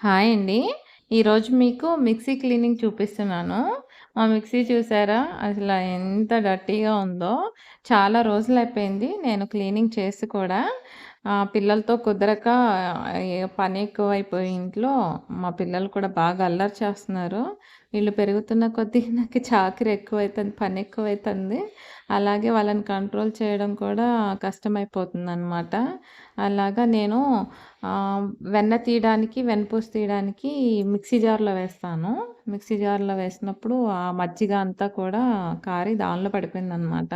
Hi అండి. ఈరోజు మీకు మిక్సీ క్లీనింగ్ చూపిస్తున్నాను. మా మిక్సీ చూసారా? అసలు ఎంత డర్టీగా ఉందో. చాలా రోజులైపోయింది నేను క్లీనింగ్ చేసి కూడా. పిల్లలతో కుదరక పని ఎక్కువైపోయి ఇంట్లో మా పిల్లలు కూడా బాగా అల్లరి చేస్తున్నారు. వీళ్ళు పెరుగుతున్న కొద్దీ నాకు చాకరీ ఎక్కువైతుంది. పని ఎక్కువైతుంది. అలాగే వాళ్ళని కంట్రోల్ చేయడం కూడా కష్టమైపోతుందనమాట. అలాగా నేను వెన్న తీయడానికి, వెన్నపూస తీయడానికి మిక్సీ జార్‌లో వేస్తాను. మిక్సీ జార్‌లో వేసినప్పుడు ఆ మజ్జిగ అంతా కూడా కారి దానిలో పడిపోయిందనమాట.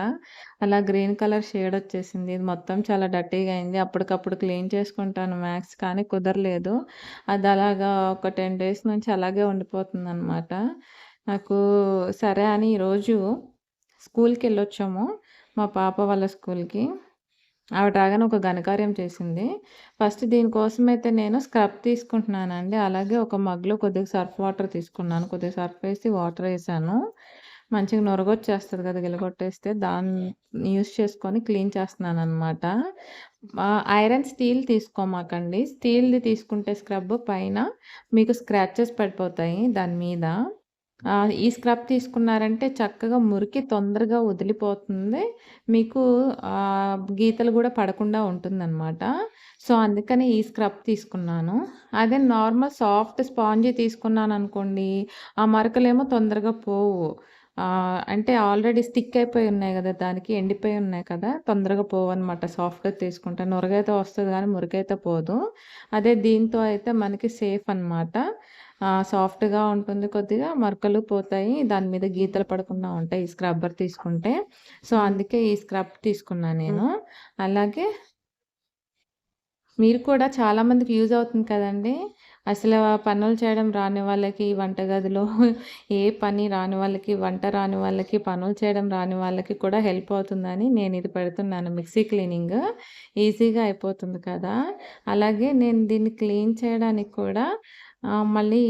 అలా గ్రీన్ కలర్ షేడ్ వచ్చేసింది. ఇది మొత్తం చాలా డర్టీగా అయింది. అప్పటికప్పుడు క్లీన్ చేసుకుంటాను మ్యాక్స్ కానీ కుదరలేదు. అది అలాగా ఒక 10 డేస్ నుంచి అలాగే ఉండిపోతుందనమాట. నాకు సరే అని ఈరోజు స్కూల్కి స్కూల్‌కెళ్ళొచ్చాము. మా పాప వాళ్ళ స్కూల్‌కి. ఆవిడ రాగానే ఒక ఘనకార్యం చేసింది. ఫస్ట్ దీనికోసం అయితే నేను స్క్రబ్ తీసుకుంటున్నానండి. అలాగే ఒక మగ్‌లో కొద్దిగా సర్ఫ్ వాటర్ తీసుకున్నాను. కొద్దిగా సర్ఫ్ వేసి వాటర్ వేసాను మంచిగా నొరగొచ్చేస్తుంది కదా! గిలగొట్టేస్తే దాన్ని యూస్ చేసుకొని క్లీన్ చేస్తున్నాను అనమాట ఐరన్ స్టీల్ తీసుకోమాకండి. స్టీల్‌ది తీసుకుంటే స్క్రబ్ పైన మీకు స్క్రాచెస్ పడిపోతాయి దాని మీద. ఈ స్క్రబ్ తీసుకున్నారంటే చక్కగా మురికి తొందరగా వదిలిపోతుంది. మీకు గీతలు కూడా పడకుండా ఉంటుందన్నమాట సో, అందుకని ఈ స్క్రబ్ తీసుకున్నాను. అదే నార్మల్ సాఫ్ట్ స్పాంజీ తీసుకున్నాననుకోండి, ఆ మరకలేమో తొందరగా పోవు. అంటే ఆల్రెడీ స్టిక్ అయిపోయి ఉన్నాయి గదా! దానికి ఎండిపోయి ఉన్నాయి కదా! తొందరగా పోవనమాట సాఫ్ట్‌గా తీసుకుంటే. నురగైతే వస్తది గానీ మురికైతే పోదు. అదే దీంతో అయితే మనకి సేఫ్ అనమాట. సాఫ్ట్‌గా ఉంటుంది కొద్దిగా మరకలు పోతాయి. దాని మీద గీతలు పడకుండా ఉంటాయి ఈ స్క్రబ్బర్ తీసుకుంటే. సో, అందుకే ఈ స్క్రబ్ తీసుకున్నా నేను. అలాగే మీరు కూడా చాలా మందికి యూజ్ అవుతుంది కదండీ! అసలు పనులు చేయడం రాని వాళ్ళకి వంటగదిలో ఏ పని రాని వాళ్ళకి, వంట రాని వాళ్ళకి, పనులు చేయడం రాని వాళ్ళకి కూడా హెల్ప్ అవుతుందని నేను ఇది పెడుతున్నాను మిక్సీ క్లీనింగ్. ఈజీగా అయిపోతుంది కదా! అలాగే నేను దీన్ని క్లీన్ చేయడానికి కూడా మళ్ళీ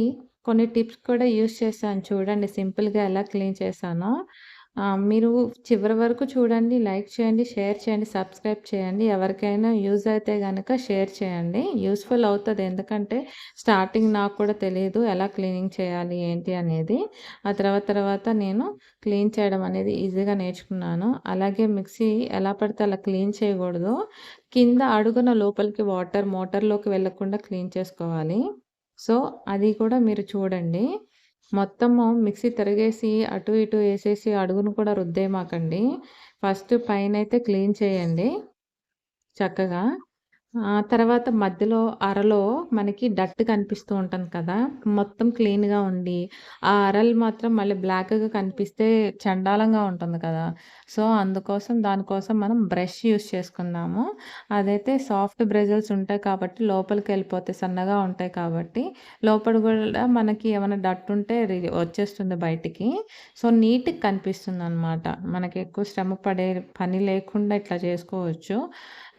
కొన్ని టిప్స్ కూడా యూస్ చేశాను చూడండి సింపుల్‌గా ఎలా క్లీన్ చేశానో. మీరు చివరి వరకు చూడండి, లైక్ చేయండి, షేర్ చేయండి, సబ్స్క్రైబ్ చేయండి. ఎవరికైనా యూజ్ అయితే కనుక షేర్ చేయండి. యూస్ఫుల్ అవుతుంది ఎందుకంటే స్టార్టింగ్ నాకు కూడా తెలియదు ఎలా క్లీనింగ్ చేయాలి ఏంటి అనేది. ఆ తర్వాత తర్వాత నేను క్లీన్ చేయడం అనేది ఈజీగా నేర్చుకున్నాను. అలాగే మిక్సీ ఎలా పడితే అలా క్లీన్ చేయకూడదు. కింద అడుగున లోపలికి వాటర్ మోటార్‌లోకి వెళ్ళకుండా క్లీన్ చేసుకోవాలి. సో, అది కూడా మీరు చూడండి. మొత్తము మిక్సీ తిరగేసి అటు ఇటు వేసేసి అడుగును కూడా రుద్దేమాకండి ఫస్ట్ పైన అయితే క్లీన్ చేయండి. చక్కగా. ఆ తర్వాత మధ్యలో అరలో మనకి డట్ కనిపిస్తూ ఉంటుంది కదా! మొత్తం క్లీన్‌గా ఉండి, ఆ అరలు మాత్రం మళ్ళీ బ్లాక్‌గా కనిపిస్తే చండాలంగా ఉంటుంది కదా! సో, అందుకోసం దానికోసం మనం బ్రష్ యూస్ చేసుకున్నాము అదైతే సాఫ్ట్ బ్రెజల్స్ ఉంటాయి కాబట్టి లోపలికి వెళ్ళిపోతే సన్నగా ఉంటాయి కాబట్టి. లోపల కూడా మనకి ఏమైనా డట్ ఉంటే రి వచ్చేస్తుంది బయటికి. సో, నీట్‌గా కనిపిస్తుందనమాట. మనకి ఎక్కువ శ్రమ పడే పని లేకుండా ఇట్లా చేసుకోవచ్చు.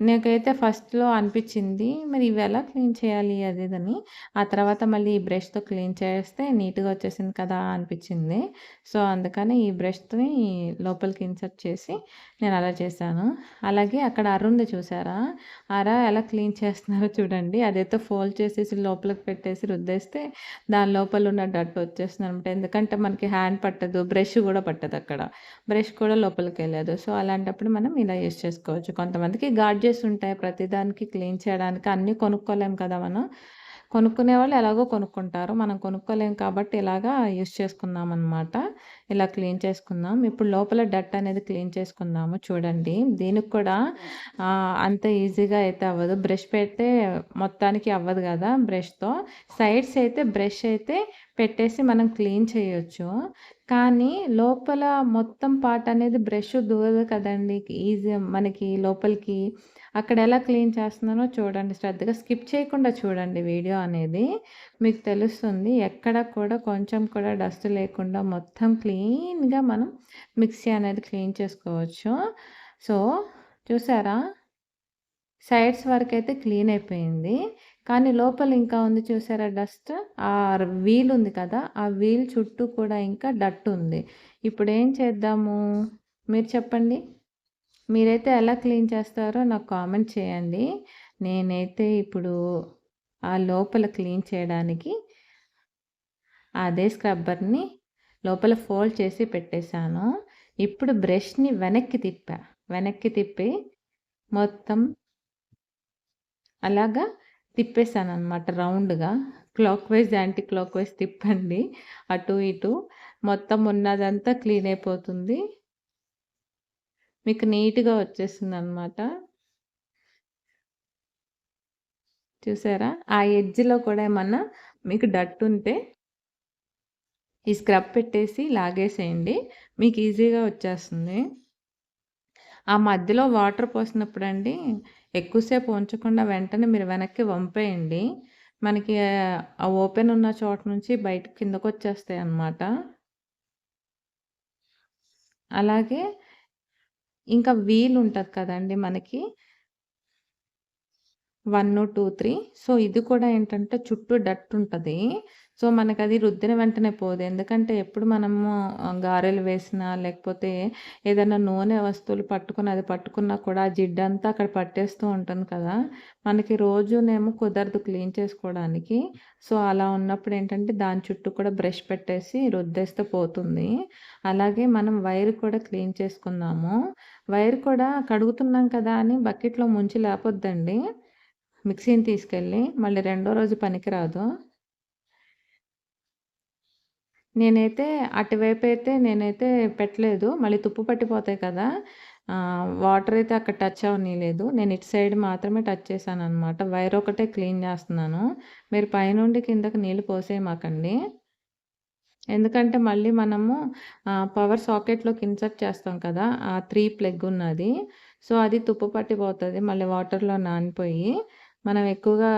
నాకైతే ఫస్ట్‌లో అనిపించింది మరి ఇవెలా క్లీన్ చేయాలి అది అని ఆ తర్వాత మళ్ళీ ఈ బ్రష్‌తో క్లీన్ చేస్తే నీట్‌గా వచ్చేసింది కదా! అనిపించింది సో, అందుకని ఈ బ్రష్‌ని లోపలికి ఇన్సర్ట్ చేసి నేను అలా చేశాను. అలాగే అక్కడ అర ఉంది చూసారా? అర ఎలా క్లీన్ చేస్తున్నారో చూడండి. అదైతే ఫోల్డ్ చేసేసి లోపలికి పెట్టేసి రుద్దేస్తే దాని లోపల ఉన్న డట్ వచ్చేస్తుందనమాట. ఎందుకంటే మనకి హ్యాండ్ పట్టదు. బ్రష్ కూడా పట్టదు అక్కడ బ్రష్ కూడా లోపలికి వెళ్ళదు సో, అలాంటప్పుడు మనం ఇలా యూజ్ చేసుకోవచ్చు. కొంతమందికి గార్డ్ గాడ్జెట్స్ ఉంటాయి ప్రతిదానికి క్లీన్ చేయడానికి. అన్నీ కొనుక్కోలేం కదా మనం. కొనుక్కునే వాళ్ళు ఎలాగో కొనుక్కుంటారు. మనం కొనుక్కోలేం కాబట్టి ఇలాగా యూస్ చేసుకుందాం అనమాట ఇలా క్లీన్ చేసుకుందాం. ఇప్పుడు లోపల డట్ అనేది క్లీన్ చేసుకుందాము చూడండి. దీనికి కూడా అంత ఈజీగా అయితే అవ్వదు. బ్రష్ పెడితే మొత్తానికి అవ్వదు కదా బ్రష్‌తో. సైడ్స్ అయితే బ్రష్ అయితే పెట్టేసి మనం క్లీన్ చేయొచ్చు. కానీ లోపల మొత్తం పార్ట్ అనేది బ్రష్ దూరదు కదండీ! ఈజీ మనకి లోపలికి. అక్కడ ఎలా క్లీన్ చేస్తున్నానో చూడండి శ్రద్ధగా. స్కిప్ చేయకుండా చూడండి వీడియో అనేది. మీకు తెలుస్తుంది. ఎక్కడ కూడా కొంచెం కూడా డస్ట్ లేకుండా మొత్తం క్లీన్‌గా మనం మిక్సీ అనేది క్లీన్ చేసుకోవచ్చు. సో, చూసారా? సైడ్స్ వరకు అయితే క్లీన్ అయిపోయింది. కానీ లోపల ఇంకా ఉంది చూసారా డస్ట్? ఆ వీల్ ఉంది కదా! ఆ వీల్ చుట్టూ కూడా ఇంకా డట్ ఉంది. ఇప్పుడేం చేద్దాము? మీరు చెప్పండి. మీరైతే ఎలా క్లీన్ చేస్తారో నాకు కామెంట్ చేయండి. నేనైతే ఇప్పుడు ఆ లోపల క్లీన్ చేయడానికి అదే స్క్రబ్బర్ని లోపల ఫోల్డ్ చేసి పెట్టేశాను ఇప్పుడు బ్రష్ని వెనక్కి తిప్పా వెనక్కి తిప్పి మొత్తం అలాగా తిప్పేసాను అనమాట రౌండ్గా. Clockwise anticlockwise తిప్పండి. అటు ఇటు. మొత్తం ఉన్నదంతా క్లీన్ అయిపోతుంది. మీకు నీట్గా వచ్చేస్తుంది అనమాట చూసారా? ఆ ఎడ్జ్లో కూడా ఏమన్నా మీకు డట్ ఉంటే ఈ స్క్రబ్ పెట్టేసి లాగేసేయండి. మీకు ఈజీగా వచ్చేస్తుంది. ఆ మధ్యలో వాటర్ పోసినప్పుడు అండి ఎక్కువసేపు ఉంచకుండా వెంటనే మీరు వెనక్కి వంపేయండి. మనకి ఆ ఓపెన్ ఉన్న చోట నుంచి బయట కిందకు వచ్చేస్తాయి అన్నమాట. అలాగే ఇంకా వీల్ ఉంటుంది కదండి మనకి. One two three. సో ఇది కూడా ఏంటంటే చుట్టూ డట్ ఉంటుంది సో మనకది రుద్దిన వెంటనే పోదు. ఎందుకంటే ఎప్పుడు మనము గారెలు వేసినా, లేకపోతే ఏదైనా నూనె వస్తువులు పట్టుకుని అది పట్టుకున్నా కూడా ఆ జిడ్డంతా అక్కడ పట్టేస్తూ ఉంటుంది కదా! మనకి రోజునేమో కుదరదు క్లీన్ చేసుకోవడానికి. సో, అలా ఉన్నప్పుడు ఏంటంటే దాని చుట్టూ కూడా బ్రష్ పెట్టేసి రుద్దేస్తే పోతుంది. అలాగే మనం వైర్ కూడా క్లీన్ చేసుకుందాము. వైర్ కూడా కడుగుతున్నాం కదా అని బకెట్‌లో ముంచి లేపొద్దండి. మిక్సీని తీసుకెళ్ళి మళ్ళీ రెండో రోజు పనికిరాదు. నేనైతే అటువైపు అయితే నేనైతే పెట్టలేదు. మళ్ళీ తుప్పు పట్టిపోతాయి కదా! వాటర్ అయితే అక్కడ టచ్ అవనీయలేదు నేను ఇటు సైడ్ మాత్రమే టచ్ చేశాననమాట. వైర్ ఒకటే క్లీన్ చేస్తున్నాను. మీరు పైనుండి కిందకి నీళ్ళు పోసేయమాకండి. ఎందుకంటే మళ్ళీ మనము పవర్ సాకెట్‌లోకి ఇన్సర్ట్ చేస్తాం కదా! ఆ త్రీ ప్లగ్ ఉన్నది. సో, అది తుప్పు పట్టిపోతుంది మళ్ళీ వాటర్‌లో నానిపోయి. మనం ఎక్కువగా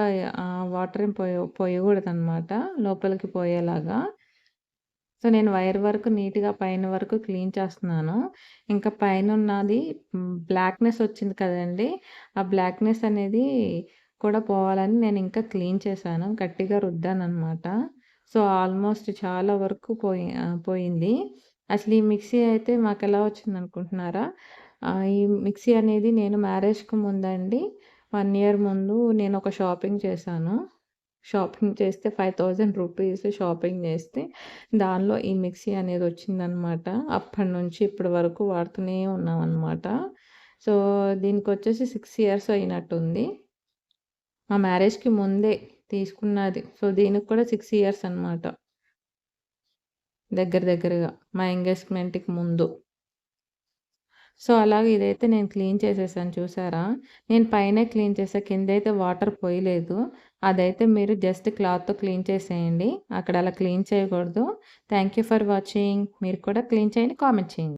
వాటర్ పోయ పోయకూడదు అనమాట లోపలికి పోయేలాగా. సో, నేను వైర్ వరకు నీట్‌గా పైన వరకు క్లీన్ చేస్తున్నాను. ఇంకా పైన ఉన్నది బ్లాక్‌నెస్ వచ్చింది కదండీ! ఆ బ్లాక్‌నెస్ అనేది కూడా పోవాలని నేను ఇంకా క్లీన్ చేశాను. గట్టిగా రుద్దాననమాట. సో, ఆల్మోస్ట్ చాలా వరకు పోయి పోయింది. అసలు ఈ మిక్సీ అయితే మాకు ఎలా వచ్చింది అనుకుంటున్నారా ఈ మిక్సీ అనేది నేను మ్యారేజ్‌కి ముందండి వన్ ఇయర్ ముందు నేను ఒక షాపింగ్ చేశాను. షాపింగ్ చేస్తే ఫైవ్ థౌజండ్ రూపీస్ షాపింగ్ చేస్తే దానిలో ఈ మిక్సీ అనేది వచ్చిందనమాట అప్పటి నుంచి ఇప్పటి వరకు వాడుతూనే ఉన్నామన్నమాట సో దీనికి వచ్చేసి సిక్స్ ఇయర్స్ అయినట్టుంది. మా మ్యారేజ్కి ముందే తీసుకున్నది. సో దీనికి కూడా సిక్స్ ఇయర్స్ అనమాట దగ్గర దగ్గరగా మా ఎంగేజ్మెంట్కి ముందు. సో అలాగే ఇదైతే నేను క్లీన్ చేసేసాను చూసారా? నేను పైన క్లీన్ చేసా కింద అయితే వాటర్ పోయలేదు. అదైతే మీరు జస్ట్ క్లాత్తో క్లీన్ చేసేయండి. అక్కడ అలా క్లీన్ చేయకూడదు. Thank you for watching. మీరు కూడా క్లీన్ చేయండి కామెంట్ చేయండి.